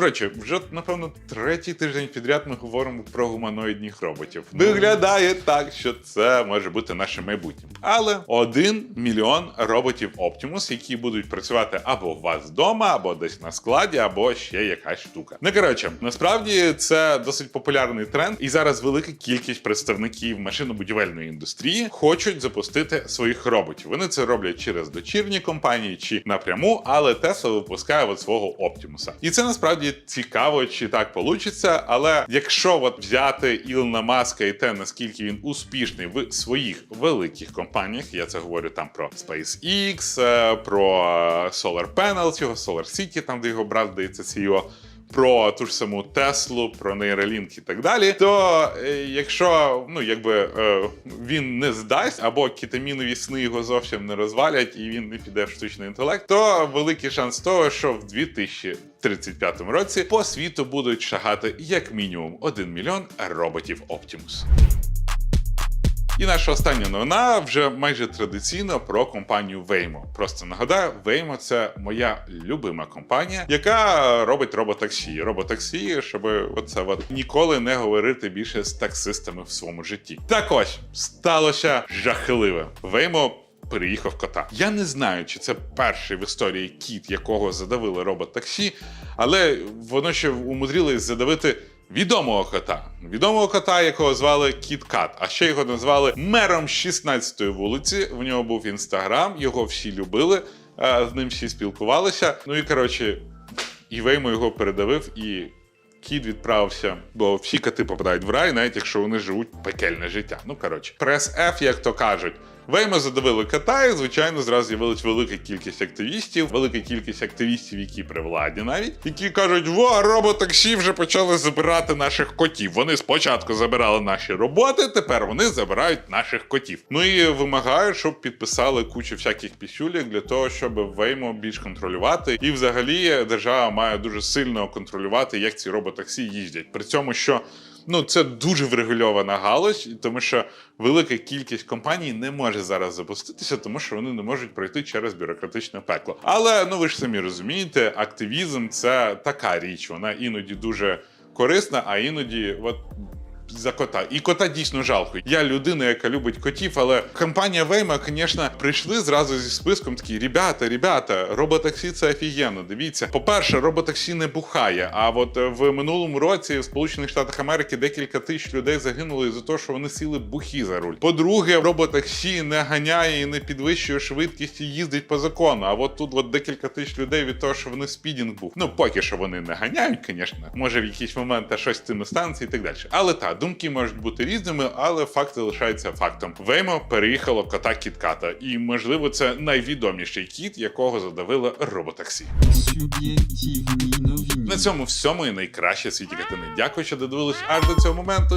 Речі, вже напевно третій тиждень підряд ми говоримо про гуманоїдних роботів. Виглядає так, що це може бути наше майбутнє. Але один мільйон роботів Optimus, які будуть працювати або у вас вдома, або десь на складі, або ще якась штука. Ну коротше, насправді це досить популярний тренд, і зараз велика кількість представників машинобудівельної індустрії хочуть запустити своїх роботів. Вони це роблять через дочірні компанії чи напряму, але Tesla випускає от свого Optimus. І це насправді цікаво, чи так получиться. Але якщо от взяти Ілона Маска і те, наскільки він успішний в своїх великих компаніях, я це говорю там про SpaceX, е, про е, Solar Panels, його Solar City, там де його брат здається, CEO, про ту ж саму Теслу, про нейролінк і так далі. То е, якщо ну якби е, він не здасть, або кетамінові сни його зовсім не розвалять, і він не піде в штучний інтелект, то великий шанс того, що в 2035 році по світу будуть шагати як мінімум 1 мільйон роботів Optimus. І наша остання новина вже майже традиційно про компанію Waymo. Просто нагадаю, Waymo – це моя любима компанія, яка робить роботаксі. Роботаксі, щоб оце от ніколи не говорити більше з таксистами в своєму житті. Так ось сталося жахливе. Waymo переїхав кота. Я не знаю, чи це перший в історії кіт, якого задавили робот-таксі, але воно ще умудрилось задавити. Відомого кота, відомого кота, якого звали Кіт Кат, а ще його назвали мером 16-ї вулиці. В нього був інстаграм, його всі любили, е, з ним всі спілкувалися. Ну і коротше, і Веймо його передавив, і кіт відправився, бо всі коти попадають в рай, навіть якщо вони живуть пекельне життя. Ну коротше, прес F, як то кажуть. Веймо задавили кота, і звичайно зразу з'явилась велика кількість активістів, велика кількість активістів, які при владі навіть, які кажуть: во, роботаксі вже почали забирати наших котів. Вони спочатку забирали наші роботи, тепер вони забирають наших котів. Ну і вимагають, щоб підписали кучу всяких пісюлік для того, щоб Веймо більш контролювати. І взагалі держава має дуже сильно контролювати, як ці роботаксі їздять. При цьому, що ну це дуже врегульована галузь, тому що велика кількість компаній не може зараз запуститися, тому що вони не можуть пройти через бюрократичне пекло. Але ну ви ж самі розумієте, активізм це така річ, вона іноді дуже корисна, а іноді от. За кота. І кота дійсно жалко. Я людина, яка любить котів, але компанія Вейма, звісно, прийшли зразу зі списком такі: ребята, ребята, роботаксі це офігенно. Дивіться, по-перше, роботаксі не бухає. А от е, в минулому році в Сполучених Штатах Америки декілька тисяч людей загинули за те, що вони сіли бухі за руль. По-друге, роботаксі не ганяє і не підвищує швидкість і їздить по закону. А от тут от декілька тисяч людей від того, що вони спідінг був. Ну поки що вони не ганяють, звісно. Може в якийсь момент та щось з цими станції і так далі. Але так, думки можуть бути різними, але факт залишається фактом. Веймо переїхало кота кітката, і можливо це найвідоміший кіт, якого задавило роботаксі. На цьому всьому і найкраще світі катини. Дякую, що додивились аж до цього моменту.